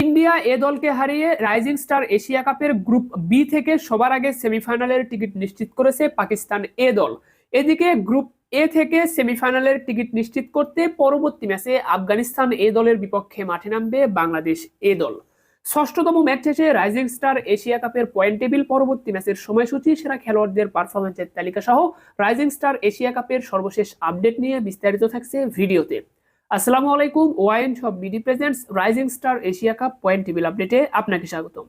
India A দলকে হারিয়ে rising star Asia কাপের গ্রুপ বি থেকে সবার আগে সেমিফাইনালের টিকিট নিশ্চিত করেছে পাকিস্তান এ দল। এদিকে গ্রুপ এ থেকে সেমিফাইনালের টিকিট নিশ্চিত করতে পরবর্তী ম্যাচে আফগানিস্তান এ দলের বিপক্ষে মাঠে নামবে বাংলাদেশ এ দল। ষষ্ঠতম ম্যাচ শেষে রাইজিং স্টার এশিয়া কাপের পয়েন্ট টেবিল পরবর্তী ম্যাচের সময়সূচি, সেরা খেলোয়াড়দের পারফরমেন্সের তালিকা সহ রাইজিং স্টার এশিয়া কাপের সর্বশেষ আপডেট নিয়ে বিস্তারিত থাকছে ভিডিওতে। আসসালামু আলাইকুম, ওয়াইন সব BD presents, rising star Asia cup point table আপডেটে আপনাকে স্বাগতম।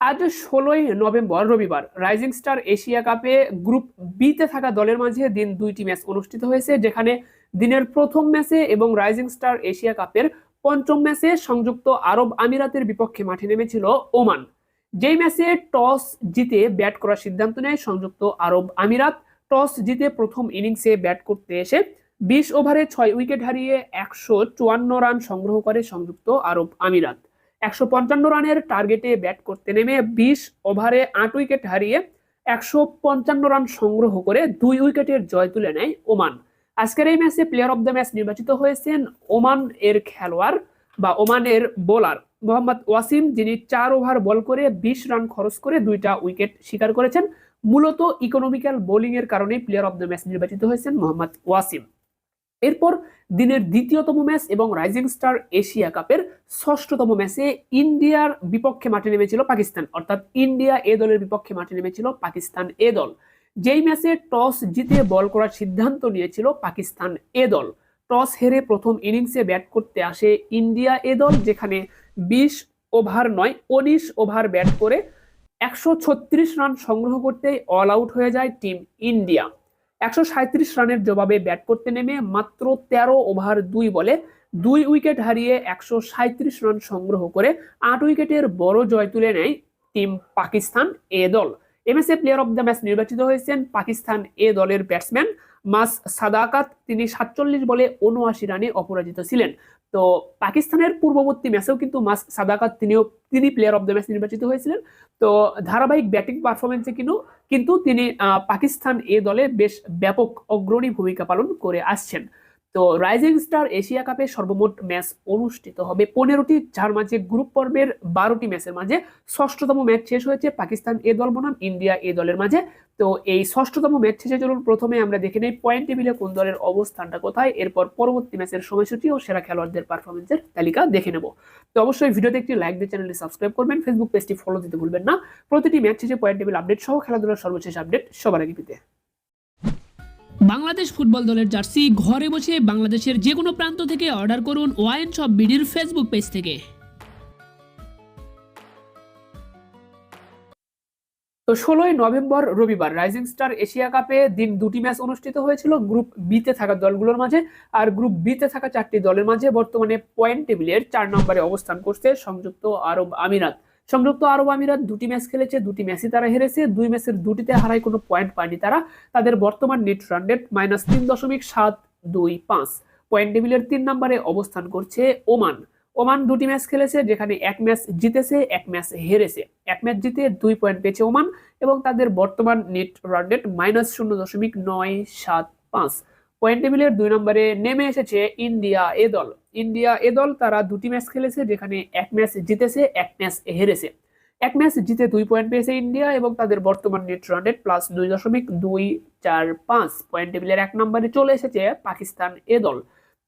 আজ ষোলোই নভেম্বর, রবিবার, রাইজিং স্টার এশিয়া কাপে গ্রুপ বিতে থাকা দলের মাঝে দিন দুইটি ম্যাচ অনুষ্ঠিত হয়েছে, যেখানে দিনের প্রথম ম্যাচে এবং রাইজিং স্টার এশিয়া কাপের পঞ্চম ম্যাচে সংযুক্ত আরব আমিরাতের বিপক্ষে মাঠে নেমেছিল ওমান। যেই ম্যাচে টস জিতে ব্যাট করার সিদ্ধান্ত নেয় সংযুক্ত আরব আমিরাত, টস জিতে প্রথম ইনিংসে ব্যাট করতে এসে বিশ ওভারে ছয় উইকেট হারিয়ে একশো চুয়ান্ন রান সংগ্রহ করে সংযুক্ত আরব আমিরাত। একশো পঞ্চান্ন রানের টার্গেটে ব্যাট করতে নেমে বিশ ওভারে আট উইকেট হারিয়ে একশো পঞ্চান্ন রান সংগ্রহ করে দুই উইকেটের জয় তুলে নেয় ওমান। আজকের এই ম্যাচে প্লেয়ার অব দ্য ম্যাচ নির্বাচিত হয়েছেন ওমান এর খেলোয়াড় বা ওমানের বোলার মোহাম্মদ ওয়াসিম, যিনি চার ওভার বল করে বিশ রান খরচ করে দুইটা উইকেট শিকার করেছেন। মূলত ইকোনমিক্যাল বোলিং এর কারণে প্লেয়ার অব দ্য ম্যাচ নির্বাচিত হয়েছেন মোহাম্মদ ওয়াসিম। এরপর দিনের দ্বিতীয়তম ম্যাচ এবং রাইজিং স্টার এশিয়া কাপের ষষ্ঠতম ম্যাচে ইন্ডিয়ার বিপক্ষে মাঠে নেমেছিল পাকিস্তান। অর্থাৎ ইন্ডিয়া এ দলের বিপক্ষে মাঠে নেমেছিল পাকিস্তান এ দল। যেই ম্যাচে টস জিতে বল করার সিদ্ধান্ত নিয়েছিল পাকিস্তান এ দল। টস হেরে প্রথম ইনিংসে ব্যাট করতে আসে ইন্ডিয়া এ দল, যেখানে বিশ ওভার নয়, উনিশ ওভার ব্যাট করে একশো ছত্রিশ রান সংগ্রহ করতেই অল আউট হয়ে যায় টিম ইন্ডিয়া। একশো রানের জবাবে ব্যাট করতে নেমে মাত্র তেরো ওভার দুই বলে দুই উইকেট হারিয়ে একশো রান সংগ্রহ করে আট উইকেটের বড় জয় তুলে নেয় টিম পাকিস্তান এ দল। M S A player of the match নির্বাচিত হয়েছেন পাকিস্তান এ দলের ব্যাটসম্যান মাস সাদাকাত। তিনি সাতচল্লিশ বলে উনআশি রানে অপরাজিত ছিলেন। তো পাকিস্তানের পূর্ববর্তী ম্যাচেও কিন্তু মাস সাদাকাত তিনিও, তিনি প্লেয়ার অফ দ্য ম্যাচ নির্বাচিত হয়েছিলেন। তো ধারাবাহিক ব্যাটিং পারফরমেন্সে কিন্তু কিন্তু তিনি পাকিস্তান এ দলে বেশ ব্যাপক অগ্রণী ভূমিকা পালন করে আসছেন। তো রাইজিং স্টার এশিয়া কাপে সর্বমোট ম্যাচ অনুষ্ঠিত হবে পনেরোটি, যার মাঝে গ্রুপ পর্বের বারোটি ম্যাচের মাঝে ষষ্ঠতম ম্যাচ শেষ হয়েছে পাকিস্তান এ দল বনাম, ইন্ডিয়া এ দলের মাঝে। তো এই ষষ্ঠতম ম্যাচ শেষে চলুন, প্রথমে আমরা দেখে নেই পয়েন্ট টেবিলে কোন দলের অবস্থানটা কোথায়, এরপর পরবর্তী ম্যাচের সময়সূচি ও সেরা খেলোয়াড়দের পারফরমেন্সের তালিকা দেখে নেব। তো অবশ্যই ভিডিওতে একটি লাইক দিয়ে চ্যানেলটি সাবস্ক্রাইব করবেন ফেসবুক পেজটি ফলো দিতে ভুলবেন না। প্রতিটি ম্যাচ শেষে পয়েন্ট টেবিল আপডেট সহ খেলাধুলার সর্বশেষ আপডেট সবার আগে পেতে। বাংলাদেশ ফুটবল দলের জার্সি ঘরে বসে বাংলাদেশের যে কোনো প্রান্ত থেকে অর্ডার করুন ওয়াইন শপ বিডির ফেসবুক পেজ থেকে। তো ষোলোই নভেম্বর রবিবার রাইজিং স্টার এশিয়া কাপে দিন দুটি ম্যাচ অনুষ্ঠিত হয়েছিল গ্রুপ বিতে থাকা দলগুলোর মাঝে, আর গ্রুপ বিতে থাকা চারটি দলের মাঝে বর্তমানে পয়েন্ট টেবিলের চার নম্বরে অবস্থান করছে সংযুক্ত আরব আমিরাত। সংযুক্ত আরব আমিরাত দুটি ম্যাচ খেলেছে, দুটি ম্যাচই তারা হেরেছে, দুই ম্যাচের দুটিতে হারায় কোনো পয়েন্ট পায়নি তারা। তাদের বর্তমান নেট রান রেট মাইনাস তিন দশমিক সাত দুই পাঁচ। পয়েন্ট টেবিলের তিন নম্বরে অবস্থান করছে ওমান। ওমান দুটি ম্যাচ খেলেছে, যেখানে এক ম্যাচ জিতেছে, এক ম্যাচ হেরেছে। এক ম্যাচ জিতে দুই পয়েন্ট পেয়েছে ওমান এবং তাদের বর্তমান নেট রান রেট মাইনাস শূন্য দশমিক নয় সাত পাঁচ। পয়েন্ট টেবিলের দুই নম্বরে নেমে এসেছে ইন্ডিয়া, এ দল। ইন্ডিয়া, এ দল তারা দুটি ম্যাচ খেলেছে, যেখানে এক ম্যাচ জিতেছে, এক ম্যাচ হেরেছে। এক ম্যাচ জিতে দুই পয়েন্ট পেয়েছে ইন্ডিয়া এবং তাদের বর্তমান নেট রান রেট প্লাস দুই দশমিক দুই চার পাঁচ পয়েন্ট টেবিলের এক নম্বরে চলে এসেছে পাকিস্তান, এ দল।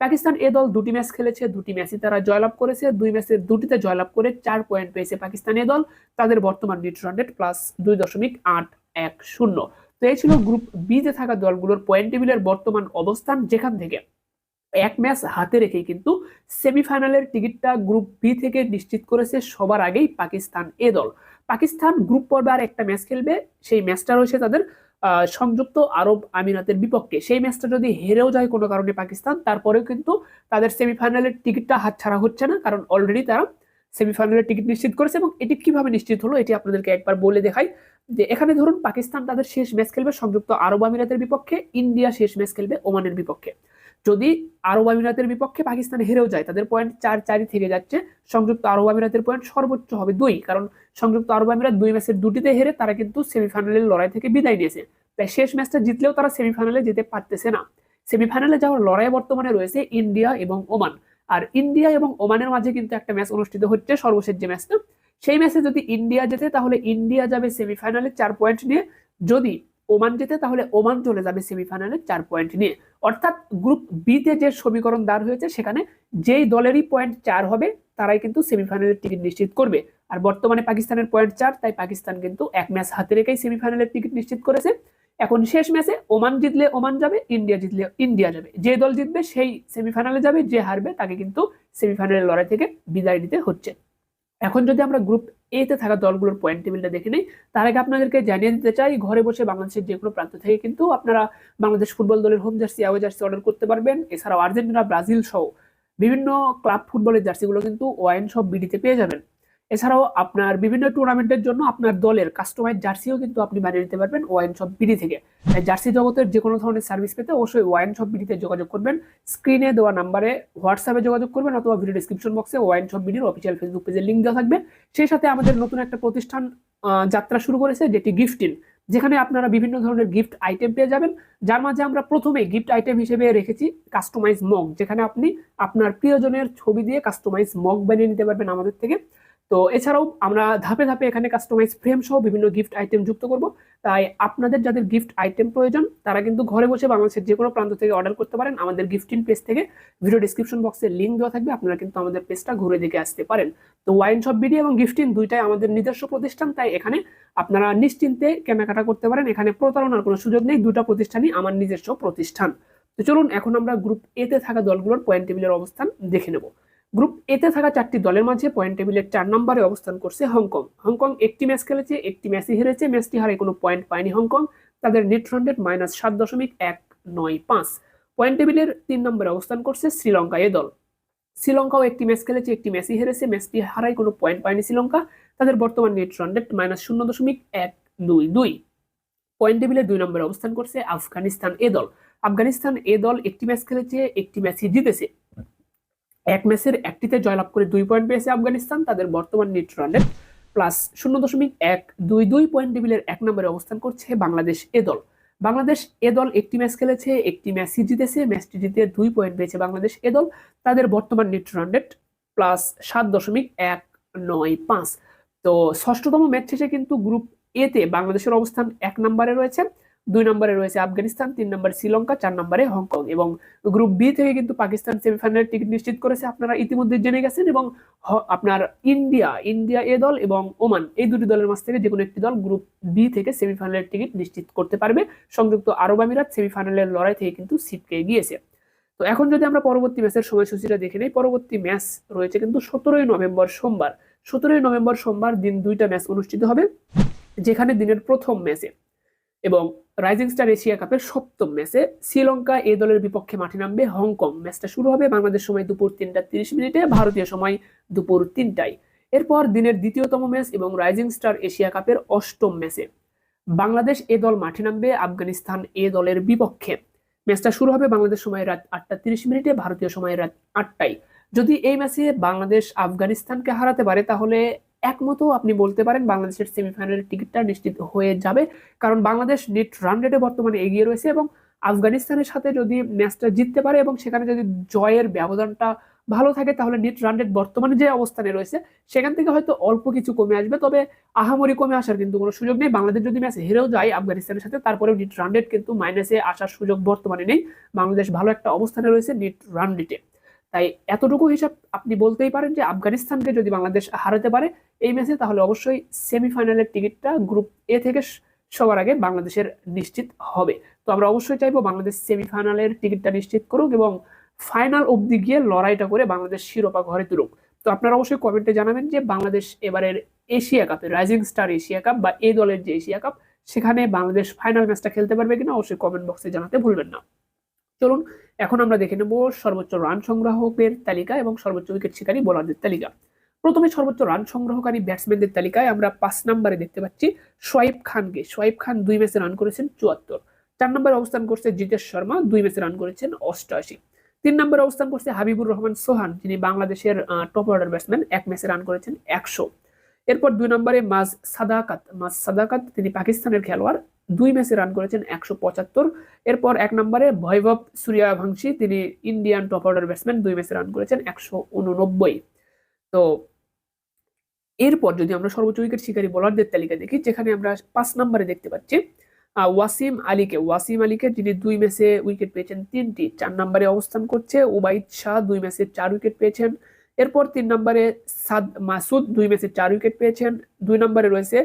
পাকিস্তান, এ দল দুটি ম্যাচ খেলেছে, দুটি ম্যাচই তারা জয়লাভ করেছে, দুই ম্যাচের দুটিতে জয়লাভ করে চার পয়েন্ট পেয়েছে পাকিস্তান, এ দল। তাদের বর্তমান নেট রান রেট প্লাস দুই দশমিক আট এক শূন্য। তো এই ছিল গ্রুপ বিতে থাকা দলগুলোর পয়েন্ট টেবিলের বর্তমান অবস্থান যেখান থেকে। এক ম্যাচ হাতে রেখেই কিন্তু সেমিফাইনালের টিকিটটা গ্রুপ বি থেকে নিশ্চিত করেছে সবার আগেই পাকিস্তান এ দল। পাকিস্তান গ্রুপ পর্বে আর একটা ম্যাচ খেলবে, সেই ম্যাচটা রয়েছে তাদের সংযুক্ত আরব আমিরাতের বিপক্ষে। সেই ম্যাচটা যদি হেরেও যায় কোনো কারণে পাকিস্তান, তারপরেও কিন্তু তাদের সেমিফাইনালের টিকিটটা হাতছাড়া হচ্ছে না, কারণ অলরেডি তারা সেমিফাইনালের টিকিট নিশ্চিত করেছে এবং এটি কীভাবে নিশ্চিত হলো, এটি আপনাদেরকে একবার বলে দেখাই। যে এখানে ধরুন পাকিস্তান তাদের শেষ ম্যাচ খেলবে, সংযুক্ত আরব আমিরাতের বিপক্ষে, ইন্ডিয়া শেষ ম্যাচ খেলবে ওমানের বিপক্ষে। যদি আরব আমিরাতের বিপক্ষে পাকিস্তান হেরেও যায়, তাদের পয়েন্ট চার চারই থেকে যাচ্ছে, সংযুক্ত আরব আমিরাতের পয়েন্ট সর্বোচ্চ হবে দুই, কারণ সংযুক্ত আরব আমিরাত দুই ম্যাচের দুটিতে হেরে তারা কিন্তু সেমিফাইনালের লড়াই থেকে বিদায় নিয়েছে। তাই শেষ ম্যাচটা জিতলেও তারা সেমিফাইনালে যেতে পারতেছে না। সেমিফাইনালে যাওয়ার লড়াই বর্তমানে রয়েছে ইন্ডিয়া এবং ওমান। আর ইন্ডিয়া এবং ওমানের মাঝে কিন্তু একটা ম্যাচ অনুষ্ঠিত হচ্ছে, সর্বশেষ যে ম্যাচটা সেই ম্যাচে যদি ইন্ডিয়া জেতে, তাহলে ইন্ডিয়া যাবে সেমিফাইনালে চার পয়েন্ট নিয়ে। যদি ওমান জেতে, তাহলে ওমান চলে যাবে সেমিফাইনালে চার পয়েন্ট নিয়ে। অর্থাৎ গ্রুপ বিতে যে সমীকরণ দাঁড় হয়েছে, সেখানে যেই দলেরই পয়েন্ট চার হবে, তারাই কিন্তু সেমিফাইনালের টিকিট নিশ্চিত করবে। আর বর্তমানে পাকিস্তানের পয়েন্ট চার, তাই পাকিস্তান কিন্তু এক ম্যাচ হাতে রেখেই সেমিফাইনালের টিকিট নিশ্চিত করেছে। এখন শেষ ম্যাচে ওমান জিতলে ওমান যাবে ইন্ডিয়া জিতলে ইন্ডিয়া যাবে। যে দল জিতবে, সেই সেমিফাইনালে যাবে, যে হারবে, তাকে কিন্তু সেমিফাইনালের লড়াই থেকে বিদায় নিতে হচ্ছে। এখন যদি আমরা গ্রুপ এ তে থাকা দলগুলোর পয়েন্ট টেবিলটা দেখে নিই, তার আগে আপনাদেরকে জানিয়ে দিতে চাই, ঘরে বসে বাংলাদেশের যে কোনো প্রান্ত থেকে কিন্তু আপনারা বাংলাদেশ ফুটবল দলের home jersey away jersey order করতে পারবেন। এছাড়াও আর্জেন্টিনা, ব্রাজিল সহ বিভিন্ন ক্লাব ফুটবলের জার্সিগুলো কিন্তু ওয়াইন সব বিডিতে পেয়ে যাবেন। এছাড়াও আপনার বিভিন্ন টুর্নামেন্টের জন্য আপনার দলের কাস্টমাইজ জার্সিও কিন্তু আপনি বানিয়ে নিতে পারবেন ওয়াইন শপ বিডি থেকে। জার্সি জগতের যে কোনো ধরনের সার্ভিস পেতে অবশ্যই ওয়াইন শপ বিডিতে যোগাযোগ করবেন। স্ক্রিনে দেওয়া নাম্বারে হোয়াটসঅ্যাপে যোগাযোগ করবেন অথবা ভিডিও ডিসক্রিপশন বক্সে ওয়াইন শপ বিডির অফিসিয়াল ফেসবুক পেজের লিঙ্ক দেওয়া থাকবে। সেই সাথে আমাদের নতুন একটা প্রতিষ্ঠান যাত্রা শুরু করেছে যেটি গিফটিন যেখানে আপনারা বিভিন্ন ধরনের গিফট আইটেম পেয়ে যাবেন। যার মাঝে আমরা প্রথমে গিফট আইটেম হিসেবে রেখেছি কাস্টমাইজ মগ যেখানে আপনি আপনার প্রিয়জনের ছবি দিয়ে কাস্টমাইজ মগ বানিয়ে নিতে পারবেন আমাদের থেকে। তো এছাড়াও আমরা ধাপে ধাপে এখানে কাস্টমাইজ ফ্রেম সহ বিভিন্ন গিফট আইটেম যুক্ত করব। তাই আপনাদের যাদের গিফট আইটেম প্রয়োজন, তারা কিন্তু ঘরে বসে বাংলাদেশের যে কোনো প্রান্ত থেকে অর্ডার করতে পারেন। আমাদের গিফটিং পেজ থেকে ভিডিও ডিসক্রিপশন বক্সে লিঙ্ক দেওয়া থাকবে, আপনারা কিন্তু আমাদের পেজটা ঘুরে দেখে আসতে পারেন। তো ওয়াইন শপ বিডি এবং গিফটিং দুইটাই আমাদের নিজস্ব প্রতিষ্ঠান, তাই এখানে আপনারা নিশ্চিন্তে কেনাকাটা করতে পারেন। এখানে প্রতারণার কোনো সুযোগ নেই দুটো প্রতিষ্ঠানই আমার নিজস্ব প্রতিষ্ঠান। তো চলুন, এখন আমরা গ্রুপ এতে থাকা দলগুলোর পয়েন্ট টেবিলের অবস্থান দেখে নেব। গ্রুপ এতে থাকা চারটি দলের মাঝে পয়েন্ট টেবিলের চার নম্বরে অবস্থান করছে হংকং। হংকং একটি ম্যাচ খেলেছে, একটি ম্যাচই হেরেছে। ম্যাচটি হারে কোনো পয়েন্ট পায়নি হংকং। তাদের নেট হান্ড্রেড মাইনাস সাত দশমিক এক নয় পাঁচ। পয়েন্ট টেবিলের তিন নম্বরে অবস্থান করছে শ্রীলঙ্কা এ দল। শ্রীলঙ্কাও একটি ম্যাচ খেলেছে, একটি ম্যাচই হেরেছে। ম্যাচটি হারাই কোনো পয়েন্ট পায়নি শ্রীলঙ্কা। তাদের বর্তমান নেট হান্ড্রেড মাইনাস শূন্য দশমিক এক দুই দুই। পয়েন্ট টেবিলে দুই নম্বরে অবস্থান করছে আফগানিস্তান এ দল। আফগানিস্তান এ দল একটি ম্যাচ খেলেছে, একটি ম্যাচই জিতেছে। এক ম্যাচের একটিতে জয়লাভ করে দুই পয়েন্ট পেয়েছে আফগানিস্তান, তাদের বর্তমান নেট রানের প্লাস শূন্য দশমিক এক দুই দুই পয়েন্ট টেবিলের এক নম্বরে অবস্থান করছে বাংলাদেশ এ দল। বাংলাদেশ এ দল একটি ম্যাচ খেলেছে, একটি ম্যাচই জিতেছে, ম্যাচটি জিতে দুই পয়েন্ট পেয়েছে বাংলাদেশ এ দল। তাদের বর্তমান নেট রানের প্লাস সাত দশমিক এক নয় পাঁচ। তো ষষ্ঠতম ম্যাচ শেষে কিন্তু গ্রুপ এতে বাংলাদেশের অবস্থান এক নম্বরে রয়েছে। দুই নম্বরে রয়েছে আফগানিস্তান, তিন নম্বরে শ্রীলঙ্কা, চার নম্বরে হংকং এবং গ্রুপ বি থেকে কিন্তু পাকিস্তান সেমিফাইনালের টিকিট নিশ্চিত করেছে। আপনারা ইতিমধ্যে জেনে গেছেন এবং আপনার ইন্ডিয়া ইন্ডিয়া এ দল এবং ওমান এই দুটি দলের মাঝ থেকে যে কোনো একটি দল গ্রুপ বি থেকে সেমিফাইনালের টিকিট নিশ্চিত করতে পারবে। সংযুক্ত আরব আমিরাত সেমিফাইনালের লড়াই থেকে কিন্তু ছিটকে গিয়েছে। তো এখন যদি আমরা পরবর্তী ম্যাচের সময়সূচিটা দেখে নিই, পরবর্তী ম্যাচ রয়েছে কিন্তু সতেরোই নভেম্বর সোমবার। সতেরোই নভেম্বর সোমবার দিন দুইটা ম্যাচ অনুষ্ঠিত হবে, যেখানে দিনের প্রথম ম্যাচে এবং রাইজিং স্টার এশিয়া কাপের সপ্তম ম্যাচে শ্রীলঙ্কা এই দলের বিপক্ষে মাঠে নামবে হংকং। ম্যাচটা শুরু হবে বাংলাদেশ সময় দুপুর তিনটা তিরিশ মিনিটে, ভারতীয় সময় দুপুর তিনটায়। এরপর দিনের দ্বিতীয়তম ম্যাচ এবং রাইজিং স্টার এশিয়া কাপের অষ্টম ম্যাচে বাংলাদেশ এ দল মাঠে নামবে, আফগানিস্তান এ দলের বিপক্ষে। ম্যাচটা শুরু হবে বাংলাদেশ সময় রাত আটটা তিরিশ মিনিটে, ভারতীয় সময় রাত আটটায়। যদি এই ম্যাচে বাংলাদেশ আফগানিস্তানকে হারাতে পারে, তাহলে একমতো আপনি বলতে পারেন বাংলাদেশের সেমিফাইনালের টিকিটটা নিশ্চিত হয়ে যাবে। কারণ বাংলাদেশ নেট রান রেটে বর্তমানে এগিয়ে রয়েছে এবং আফগানিস্তানের সাথে যদি ম্যাচটা জিততে পারে এবং সেখানে যদি জয়ের ব্যবধানটা ভালো থাকে, তাহলে নেট রান রেট বর্তমানে যে অবস্থানে রয়েছে, সেখান থেকে হয়তো অল্প কিছু কমে আসবে। তবে আহামরি কমে আসার কিন্তু কোনো সুযোগ নেই। বাংলাদেশ যদি ম্যাচ হেরেও যায় আফগানিস্তানের সাথে, তারপরেও নেট রান রেট কিন্তু মাইনাসে আসার সুযোগ বর্তমানে নেই। বাংলাদেশ ভালো একটা অবস্থানে রয়েছে নেট রান রেটে। তাই এতটুকু হিসাব আপনি বলতেই পারেন যে আফগানিস্তানকে যদি বাংলাদেশ হারাতে পারে এই ম্যাচে তাহলে অবশ্যই সেমিফাইনালের টিকিটটা গ্রুপ এ থেকে সবার আগে বাংলাদেশের নিশ্চিত হবে। তো আমরা অবশ্যই চাইব বাংলাদেশ সেমিফাইনালের টিকিটটা নিশ্চিত করুক এবং ফাইনাল অবধি গিয়ে লড়াইটা করে বাংলাদেশ শিরোপা ঘরে তুলুক। তো আপনারা অবশ্যই কমেন্টে জানাবেন যে বাংলাদেশ এবারের এশিয়া কাপে রাইজিং স্টার এশিয়া কাপ বা এই দলের যে এশিয়া কাপ, সেখানে বাংলাদেশ ফাইনাল ম্যাচটা খেলতে পারবে কিনা অবশ্যই কমেন্ট বক্সে জানাতে ভুলবেন না। চলুন, এখন আমরা দেখে নেব সর্বোচ্চ রান সংগ্রাহকের তালিকা এবং সর্বোচ্চ উইকেট শিকারী বোলারদের তালিকা। প্রথমে সর্বোচ্চ রান সংগ্রহকারী ব্যাটসম্যানদের তালিকায় আমরা পাঁচ নম্বরে দেখতে পাচ্ছি সোয়াইব খানকে। সোয়াইব খান দুই ম্যাচে রান করেছেন চুয়াত্তর। চার নম্বরে অবস্থান করছে জিতেশ শর্মা, দুই ম্যাচে রান করেছেন অষ্টআশি। তিন নম্বরে অবস্থান করছে হাবিবুর রহমান সোহান, যিনি বাংলাদেশের টপ অর্ডার ব্যাটসম্যান এক ম্যাচে রান করেছেন একশো। এরপর দুই নম্বরে মাজ সাদাকাত মাজ সাদাকাত, তিনি পাকিস্তানের খেলোয়াড়, দুই ম্যাচে রান করেছেন একশো পঁচাত্তর। এরপর এক নম্বরে ভৈভব সূর্যবংশী, তিনি ইন্ডিয়ান টপ অর্ডার ব্যাটসম্যান দুই ম্যাচে রান করেছেন একশো উননব্বই। তো এরপর যদি আমরা সর্বোচ্চ উইকেট শিকারী বোলারদের তালিকা দেখি, যেখানে আমরা পাঁচ নম্বরে দেখতে পাচ্ছি ওয়াসিম আলীকে। ওয়াসিম আলীকে যিনি দুই ম্যাচে উইকেট পেয়েছেন তিনটি, চার নম্বরে অবস্থান করছে, উবাইদ শাহ দুই ম্যাচে চার উইকেট পেয়েছেন। এরপর তিন নম্বরে সাদ, মাসুদ দুই ম্যাচে চার উইকেট পেয়েছেন। দুই নম্বরে রয়েছে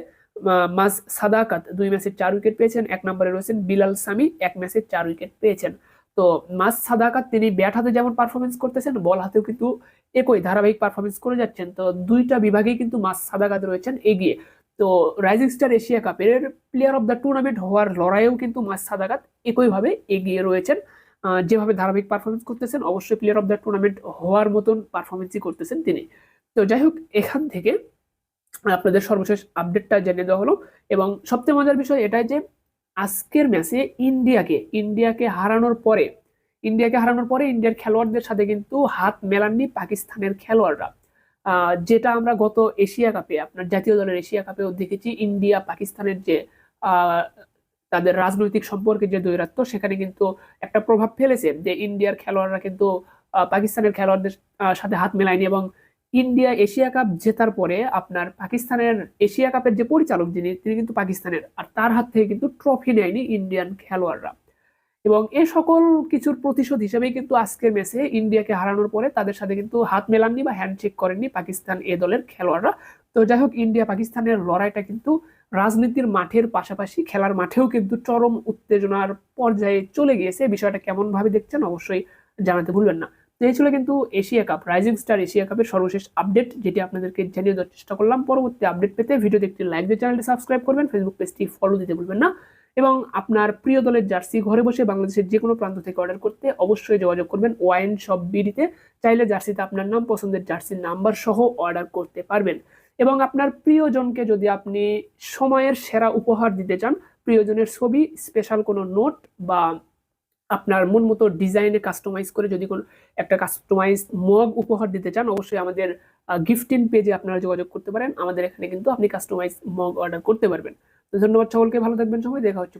মাস সাদাকাত দুই ম্যাচে চার উইকেট পেয়েছেন। এক নম্বরে রয়েছেন বিলাল সামি, এক ম্যাচে চার উইকেট পেয়েছেন। তো মাস সাদাকাত তিনি ব্যাট হাতে যেমন পারফরমেন্স করতেছেন, বল হাতেও কিন্তু একই ধারাবাহিক পারফরমেন্স করে যাচ্ছেন। তো দুইটা বিভাগেই কিন্তু মাস সাদাকাত রয়েছেন এগিয়ে। তো রাইজিং স্টার এশিয়া কাপের প্লেয়ার অফ দ্য টুর্নামেন্ট হওয়ার লড়াইয়েও কিন্তু মাস সাদাকাত একইভাবে এগিয়ে রয়েছেন। যেভাবে ধারাবাহিক পারফরমেন্স করতেছেন, অবশ্যই প্লেয়ার অফ দ্য টুর্নামেন্ট হওয়ার মতন পারফরমেন্সই করতেছেন তিনি। তো যাই হোক, এখান থেকে আপনাদের সর্বশেষ আপডেটটা জেনে দেওয়া হলো। এবং সবচেয়ে মজার বিষয় এটাই যে আজকের ম্যাচে ইন্ডিয়াকে ইন্ডিয়াকে হারানোর পরে, ইন্ডিয়াকে হারানোর পরে ইন্ডিয়ার খেলোয়াড়দের সাথে কিন্তু হাত মেলাননি পাকিস্তানের খেলোয়াড়রা। যেটা আমরা গত এশিয়া কাপে, আপনার জাতীয় দলের এশিয়া কাপেও দেখেছি, ইন্ডিয়া পাকিস্তানের যে তাদের রাজনৈতিক সম্পর্কে যে দৈরাত্য সেখানে কিন্তু একটা প্রভাব ফেলেছে যে ইন্ডিয়ার খেলোয়াড়রা কিন্তু পাকিস্তানের খেলোয়াড়দের সাথে হাত মেলায়নি এবং ইন্ডিয়া এশিয়া কাপ জেতার পরে আপনার পাকিস্তানের এশিয়া কাপের যে পরিচালক যিনি, তিনি কিন্তু পাকিস্তানের। আর তার হাত থেকে কিন্তু ট্রফি নেয়নি ইন্ডিয়ান খেলোয়াড়রা। এবং এ সকল কিছুর প্রতিশোধ হিসেবেই কিন্তু আজকের ম্যাচে ইন্ডিয়াকে হারানোর পরে তাদের সাথে কিন্তু হাত মেলাননি বা হ্যান্ডশেক করেননি পাকিস্তান এ দলের খেলোয়াড়রা। তো যাই হোক, ইন্ডিয়া পাকিস্তানের লড়াইটা কিন্তু রাজনীতির মাঠের পাশাপাশি খেলার মাঠেও কিন্তু চরম উত্তেজনার পর্যায়ে চলে গিয়েছে। বিষয়টা কেমন ভাবে দেখছেন অবশ্যই জানাতে ভুলবেন না। তো এই ছিল কিন্তু Asia cup rising star Asia কাপের সর্বশেষ আপডেট যেটি আপনাদেরকে জানিয়ে দেওয়ার চেষ্টা করলাম। পরবর্তী আপডেট পেতে ভিডিও দেখতে লাইক দিয়ে চ্যানেলটি সাবস্ক্রাইব করবেন ফেসবুক পেজটি ফলো দিতে ভুলবেন না। এবং আপনার প্রিয় দলের জার্সি ঘরে বসে বাংলাদেশের যে কোনো প্রান্ত থেকে অর্ডার করতে অবশ্যই যোগাযোগ করবেন ওয়াইন শপ বিডিতে চাইলে জার্সিতে আপনার নাম, পছন্দের জার্সির নাম্বার সহ অর্ডার করতে পারবেন। এবং আপনার প্রিয়জনকে যদি আপনি সময়ের সেরা উপহার দিতে চান, প্রিয়জনের ছবি স্পেশাল কোনো নোট বা আপনার মন মতো ডিজাইনে কাস্টমাইজ করে যদি কোনো একটা কাস্টমাইজ মগ উপহার দিতে চান, অবশ্যই আমাদের গিফটিন পেজে আপনারা যোগাযোগ করতে পারেন। আমাদের এখানে কিন্তু আপনি কাস্টমাইজ মগ অর্ডার করতে পারবেন। তো ধন্যবাদ সকলকে, ভালো থাকবেন সবাই, দেখা হচ্ছে